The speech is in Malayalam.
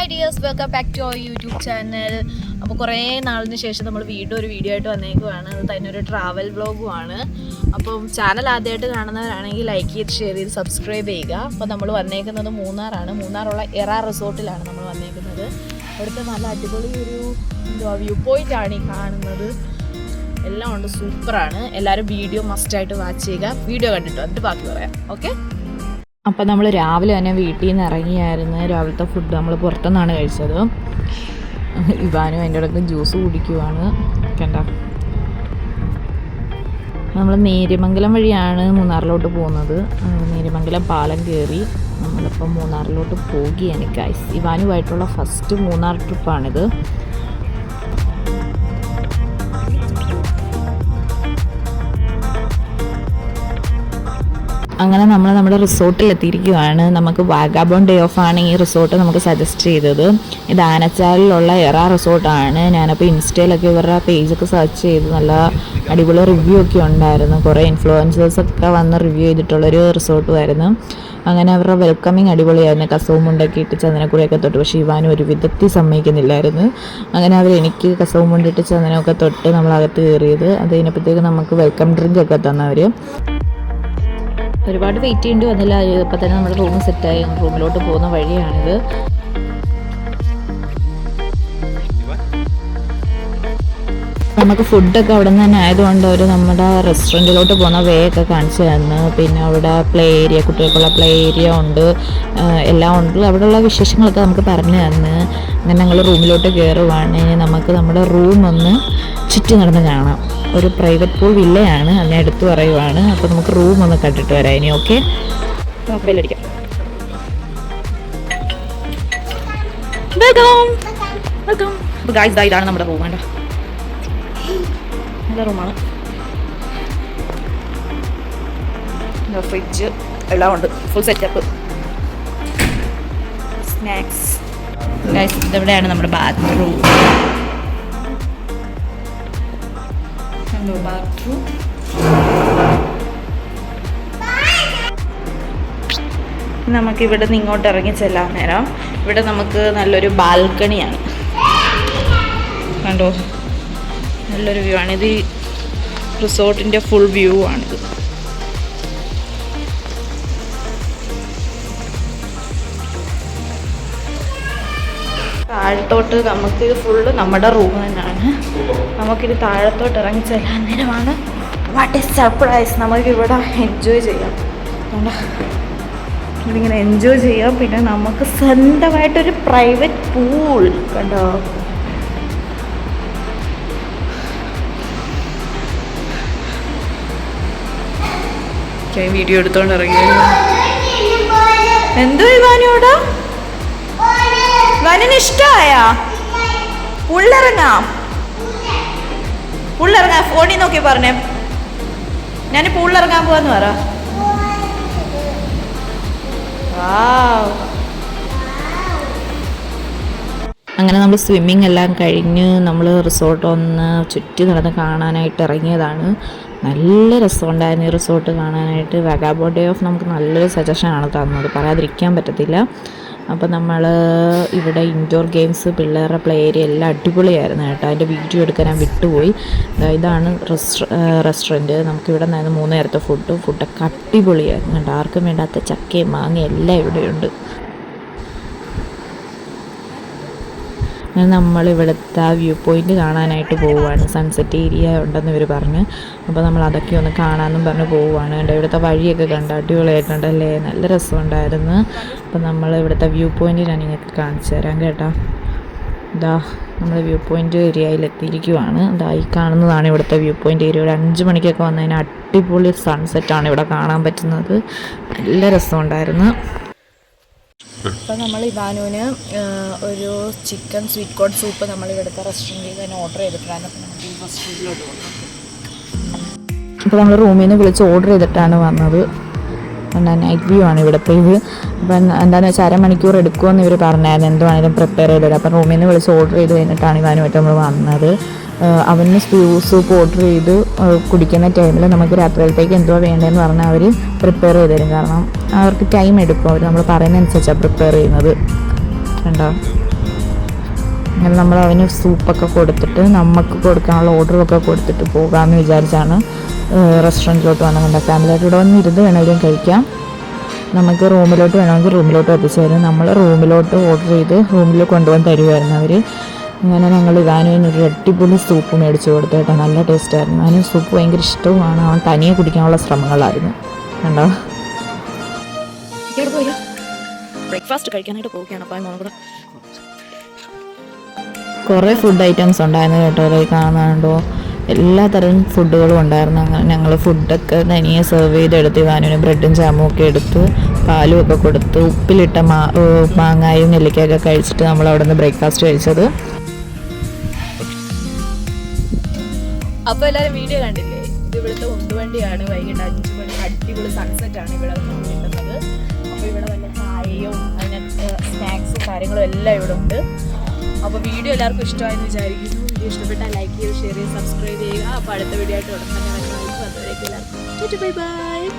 Hi dears welcome back to our YouTube channel അപ്പോൾ കുറേ നാളിന് ശേഷം നമ്മൾ വീണ്ടും ഒരു വീഡിയോ ആയിട്ട് വന്നേക്കുവാണ്. അത് തന്നെ ഒരു ട്രാവൽ വ്ളോഗുമാണ് അപ്പം ചാനൽ ആദ്യമായിട്ട് കാണുന്നവരാണെങ്കിൽ ലൈക്ക് ചെയ്ത് ഷെയർ ചെയ്ത് സബ്സ്ക്രൈബ് ചെയ്യുക. അപ്പോൾ നമ്മൾ വന്നേക്കുന്നത് മൂന്നാറാണ്. മൂന്നാറുള്ള എറ റിസോർട്ടിലാണ് നമ്മൾ വന്നേക്കുന്നത്. അവിടുത്തെ നല്ല അടിപൊളി ഒരു എന്തുവാ വ്യൂ പോയിന്റ് ആണ് ഈ കാണുന്നത്. എല്ലാം ഉണ്ട് സൂപ്പറാണ് എല്ലാവരും വീഡിയോ മസ്റ്റായിട്ട് വാച്ച് ചെയ്യുക. വീഡിയോ കണ്ടിട്ട്? എന്നിട്ട് ബാക്കി പറയാം. ഓക്കെ അപ്പം നമ്മൾ രാവിലെ തന്നെ വീട്ടിൽ നിന്ന് ഇറങ്ങിയായിരുന്നു രാവിലത്തെ ഫുഡ് നമ്മൾ പുറത്തുനിന്നാണ് കഴിച്ചത്. ഇവാനും അതിന്റെ ഇടയ്ക്ക് ജ്യൂസ് കുടിക്കുവാണ്. കണ്ട? നമ്മൾ നേര്യമംഗലം വഴിയാണ് മൂന്നാറിലോട്ട് പോകുന്നത്. നേര്യമംഗലം പാലം കയറി നമ്മളിപ്പം മൂന്നാറിലോട്ട് പോകുകയാണ് ഗൈസ് ഇവാനുമായിട്ടുള്ള ഫസ്റ്റ് മൂന്നാർ ട്രിപ്പാണിത് അങ്ങനെ നമ്മൾ നമ്മുടെ റിസോർട്ടിൽ എത്തിയിരിക്കുകയാണ് നമുക്ക് വാഗാബോൺ ഡേ ഓഫ് ആണ് ഈ റിസോർട്ട് നമുക്ക് സജസ്റ്റ് ചെയ്തത്. ഇത് ആനച്ചാലിലുള്ള എറ റിസോർട്ടാണ്. ഞാനപ്പോൾ ഇൻസ്റ്റയിലൊക്കെ ഇവരുടെ പേജൊക്കെ സെർച്ച് ചെയ്ത് നല്ല അടിപൊളി റിവ്യൂ ഒക്കെ ഉണ്ടായിരുന്നു. കുറേ ഇൻഫ്ലുവൻസേഴ്സൊക്കെ വന്ന് റിവ്യൂ ചെയ്തിട്ടുള്ളൊരു റിസോർട്ടുമായിരുന്നു അങ്ങനെ അവരുടെ വെൽക്കമിങ് അടിപൊളിയായിരുന്നു. കസവും മുണ്ടൊക്കെ ഇട്ട് ചന്ദനക്കുറിയൊക്കെ തൊട്ട്. പക്ഷേ ഇവാനും ഒരു വിധത്തിൽ സമ്മതിക്കുന്നില്ലായിരുന്നു. അങ്ങനെ അവർ എനിക്ക് കസവും മുണ്ടിട്ട് ചന്ദനമൊക്കെ തൊട്ട് നമ്മളകത്ത് കയറിയത്. അത് കഴിഞ്ഞപ്പോഴത്തേക്ക് നമുക്ക് വെൽക്കം ഡ്രിങ്ക് ഒക്കെ തന്നവർ ഒരുപാട് വെയിറ്റ് ചെയ്യേണ്ടി വന്നില്ല. ഇപ്പം തന്നെ നമ്മുടെ റൂം സെറ്റായി റൂമിലോട്ട് പോകുന്ന വഴിയാണിത്. നമുക്ക് ഫുഡൊക്കെ അവിടെ നിന്ന് തന്നെ ആയതുകൊണ്ട് അവർ നമ്മുടെ റെസ്റ്റോറന്റിലോട്ട് പോകുന്ന വേ ഒക്കെ കാണിച്ചു തന്നു. പിന്നെ അവിടെ പ്ലേ ഏരിയ കുട്ടികൾക്കുള്ള പ്ലേ ഏരിയ ഉണ്ട്. എല്ലാം ഉണ്ട്. അവിടെയുള്ള വിശേഷങ്ങളൊക്കെ നമുക്ക് പറഞ്ഞു തന്ന്. അങ്ങനെ ഞങ്ങൾ റൂമിലോട്ട് കയറുവാണ് നമുക്ക് നമ്മുടെ റൂം ഒന്ന് ചുറ്റി നടന്ന് കാണാം. ഒരു പ്രൈവറ്റ് പൂൾ വില്ലയാണ് അതിനെ എടുത്തു പറയുവാണ്. അപ്പോൾ നമുക്ക് റൂം ഒന്ന് കണ്ടിട്ട് വരാം ഇനി ഓക്കെ വെൽക്കം വെൽക്കം ഇതാണ് നമ്മുടെ റൂം വേണ്ട നല്ല റൂമാണ് ഫ്രിഡ്ജ് എല്ലാം ഉണ്ട്. ഫുൾ സെറ്റപ്പ് സ്നാക്സ് ഇതെവിടെയാണ് നമ്മുടെ ബാത്റൂം നമുക്ക് ഇവിടെ നിന്ന് ഇങ്ങോട്ട് ഇറങ്ങി ചെല്ലാൻ നേരം. ഇവിടെ നമുക്ക് നല്ലൊരു ബാൽക്കണിയാണ് കണ്ടോ? നല്ലൊരു വ്യൂ ആണ്. ഇത് റിസോർട്ടിന്റെ ഫുൾ വ്യൂ ആണിത് താഴത്തോട്ട് നമുക്ക് ഇത് ഫുള്ള് നമ്മുടെ റൂം തന്നെയാണ്. നമുക്കിത് താഴത്തോട്ട് ഇറങ്ങി ചെല്ലാൻ നേരമാണ്. വാട്ട് ഇസ് സർപ്രൈസ് നമുക്ക് ഇവിടെ എൻജോയ് ചെയ്യാം? ഇതിങ്ങനെ എൻജോയ് ചെയ്യാം. പിന്നെ നമുക്ക് സ്വന്തമായിട്ടൊരു പ്രൈവറ്റ് പൂൾ കണ്ടോ? വീഡിയോ എടുത്തോണ്ട് ഇറങ്ങി എന്തോ ഇവാനോട് വനന് ഇഷ്ടമായ ഉള്ളിറങ്ങാം. ഫോണിൽ നോക്കി പറഞ്ഞേ. ഞാനിപ്പോൾ ഉള്ളിറങ്ങാൻ പോവാന്ന് പറ. അങ്ങനെ നമ്മൾ സ്വിമ്മിങ് എല്ലാം കഴിഞ്ഞ് നമ്മൾ റിസോർട്ട് ഒന്ന് ചുറ്റി നടന്ന് കാണാനായിട്ട് ഇറങ്ങിയതാണ്. നല്ല രസമുണ്ടായിരുന്നു ഈ റിസോർട്ട് കാണാനായിട്ട്. വാഗാബോ ഡേ ഓഫ് നമുക്ക് നല്ലൊരു ആണ് തന്നത്. പറയാതിരിക്കാൻ പറ്റത്തില്ല. അപ്പോൾ നമ്മൾ ഇവിടെ ഇൻഡോർ ഗെയിംസ് പിള്ളേരുടെ പ്ലേ ഏരിയ എല്ലാം അടിപൊളിയായിരുന്നു കേട്ടോ. അതിന്റെ വീഡിയോ എടുക്കാൻ ഞാൻ വിട്ടുപോയി. ഇതാണ് റെസ്റ്റോ റെസ്റ്റോറന്റ് നമുക്കിവിടെ നിന്നായിരുന്നു മൂന്ന് നേരത്തെ ഫുഡ് ഫുഡൊക്കെ അടിപൊളിയായിരുന്നു കേട്ടോ. ആർക്കും വേണ്ടാത്ത ചക്കയും മാങ്ങയും എല്ലാം ഇവിടെയുണ്ട് അങ്ങനെ നമ്മൾ ഇവിടുത്തെ വ്യൂ പോയിന്റ് കാണാനായിട്ട് പോവുകയാണ്. സൺസെറ്റ് ഏരിയ ഉണ്ടെന്ന് ഇവർ പറഞ്ഞ്. അപ്പോൾ നമ്മൾ അതൊക്കെ ഒന്ന് കാണാമെന്നും പറഞ്ഞ് പോവുകയാണ്. എന്റെ ഇവിടുത്തെ വഴിയൊക്കെ കണ്ട്? അടിപൊളിയായിട്ടുണ്ടല്ലേ? നല്ല രസമുണ്ടായിരുന്നു. അപ്പോൾ നമ്മൾ ഇവിടുത്തെ വ്യൂ പോയിന്റ് ഞാൻ നിങ്ങൾക്ക് കാണിച്ചു തരാം കേട്ടോ. ഇതാ നമ്മൾ വ്യൂ പോയിന്റ് ഏരിയയിൽ എത്തിയിരിക്കുവാണ് ഇതാ ഈ കാണുന്നതാണ് ഇവിടുത്തെ വ്യൂ പോയിന്റ് ഏരിയ ഒരു അഞ്ച് മണിക്കൊക്കെ വന്നതിന് അടിപൊളി സൺസെറ്റാണ് ഇവിടെ കാണാൻ പറ്റുന്നത്. നല്ല രസമുണ്ടായിരുന്നു. അപ്പോൾ നമ്മൾ ഇവാനുവിന് ഒരു ചിക്കൻ സ്വീറ്റ് കോൺ സൂപ്പ് നമ്മൾ ഇവിടുത്തെ റെസ്റ്റോറന്റിൽ തന്നെ ഓർഡർ ചെയ്തിട്ടാണ് അപ്പോൾ നമുക്ക് ഈ റെസ്റ്റോറന്റിലോട്ട് അപ്പോൾ നമ്മൾ റൂമിൽ നിന്ന് വിളിച്ച് ഓർഡർ ചെയ്തിട്ടാണ് വന്നത്. നൈറ്റ് വ്യൂ ആണ് ഇവിടുത്തെ ഇത് അപ്പം എന്താണെന്ന് വെച്ചാൽ അരമണിക്കൂർ എടുക്കുമെന്ന് ഇവർ പറഞ്ഞായിരുന്നു. എന്തുവാണെങ്കിലും പ്രിപ്പയർ ചെയ്തത് അപ്പം റൂമിൽ നിന്ന് വിളിച്ച് ഓർഡർ ചെയ്ത് കഴിഞ്ഞിട്ടാണ് ഇവാനുമായിട്ട് നമ്മൾ വന്നത്. അവന് സൂപ്പ് ഓർഡർ ചെയ്ത് കുടിക്കുന്ന ടൈമിൽ നമുക്ക് രാത്രിയിലത്തേക്ക് എന്തുവാ വേണ്ടതെന്ന് പറഞ്ഞാൽ അവർ പ്രിപ്പയർ ചെയ്ത് തരും. കാരണം അവർക്ക് ടൈം എടുക്കും. അവർ നമ്മൾ പറയുന്നതനുസരിച്ചാണ് പ്രിപ്പയർ ചെയ്യുന്നത്. കണ്ടോ? അങ്ങനെ നമ്മൾ അവന് സൂപ്പൊക്കെ കൊടുത്തിട്ട് നമുക്ക് കൊടുക്കാനുള്ള ഓർഡറൊക്കെ കൊടുത്തിട്ട് പോകാമെന്ന് വിചാരിച്ചാണ് റെസ്റ്റോറന്റിലോട്ട് വന്നത് ഫാമിലിയായിട്ട് ഇവിടെ വന്ന് ഇരുന്ന് വേണമെങ്കിലും കഴിക്കാം. നമുക്ക് റൂമിലോട്ട് വേണമെങ്കിൽ റൂമിലോട്ട് എത്തിച്ചു തരും നമ്മൾ റൂമിലോട്ട് ഓർഡർ ചെയ്ത് റൂമിൽ കൊണ്ടുവന്ന് തരുമായിരുന്നു അവർ അങ്ങനെ ഞങ്ങൾ ഇവാനുവിന് ഒരു അടിപൊളി സൂപ്പ് മേടിച്ച് കൊടുത്തു കേട്ടോ. നല്ല ടേസ്റ്റായിരുന്നു അവന് സൂപ്പ് ഭയങ്കര ഇഷ്ടവുമാണ്. അവൻ തനിയെ കുടിക്കാനുള്ള ശ്രമങ്ങളായിരുന്നു. കണ്ടോ? ഇവിടെ പോയില്ല. ബ്രേക്ക്ഫാസ്റ്റ് കഴിക്കാനായിട്ട് പോവുകയാണ്. അപ്പോൾ മോനെ കൂടെ. കുറേ ഫുഡ് ഐറ്റംസ് ഉണ്ടായിരുന്നു കേട്ടോ. അതിൽ കാണാനുണ്ടോ എല്ലാ തരം ഫുഡുകളും ഉണ്ടായിരുന്നു. അങ്ങനെ ഞങ്ങൾ ഫുഡൊക്കെ നനിയെ സെർവ് ചെയ്തെടുത്ത് ഇവാനുവിന് ബ്രെഡും ജാമും ഒക്കെ എടുത്ത് പാലും ഒക്കെ കൊടുത്ത് ഉപ്പിലിട്ട മാ മാങ്ങായും നെല്ലിക്കയൊക്കെ കഴിച്ചിട്ട് നമ്മൾ അവിടെ നിന്ന് ബ്രേക്ക്ഫാസ്റ്റ് കഴിച്ചത്. അപ്പോൾ എല്ലാവരും വീഡിയോ കണ്ടില്ലേ? ഇത് ഇവിടുത്തെ ഉണ്ടുവണ്ടിയാണ്. വൈകിട്ട് അഞ്ച് മണി അടിപൊളി സൺസെറ്റ് ആണ് ഇവിടെ നിന്ന് കിട്ടുന്നത് അപ്പോൾ ഇവിടെ വല്ല ചായയും അതിനകത്ത് സ്നാക്സും കാര്യങ്ങളും എല്ലാം ഇവിടെ ഉണ്ട്. അപ്പോൾ വീഡിയോ എല്ലാവർക്കും ഇഷ്ടമായെന്ന് വിചാരിക്കുന്നു. വീഡിയോ ഇഷ്ടപ്പെട്ടാൽ ലൈക്ക് ചെയ്യുക ഷെയർ ചെയ്യുക സബ്സ്ക്രൈബ് ചെയ്യുക. അപ്പോൾ അടുത്ത വീഡിയോ ആയിട്ട് ഉടനെ തന്നെ വരുന്നതായിരിക്കും. അതുവരേക്കും ബൈ ബൈ